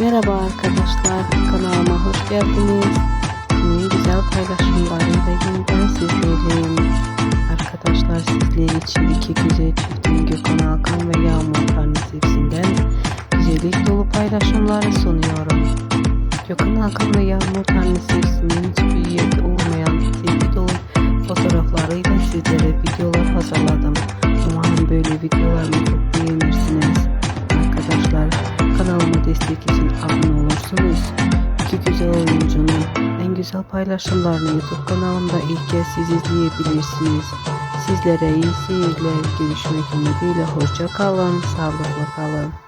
Merhaba arkadaşlar, kanalıma hoş geldiniz. Günün güzel paylaşımlarıyla yeniden sizlerleyim. Arkadaşlar sizler için iki güzel çiftin Gökhan Hakan ve Yağmur Tanrısevsi'nden güzellik dolu paylaşımları sunuyorum. Gökhan Hakan ve Yağmur Tanrısevsi'nin hiçbir yerde destek için abone olursunuz. İki güzel oyuncunun en güzel paylaşımlarını YouTube kanalımda ilk kez siz izleyebilirsiniz. Sizlere iyi seyirler. Görüşmek ümidiyle hoşça kalın. Sağlıklı kalın.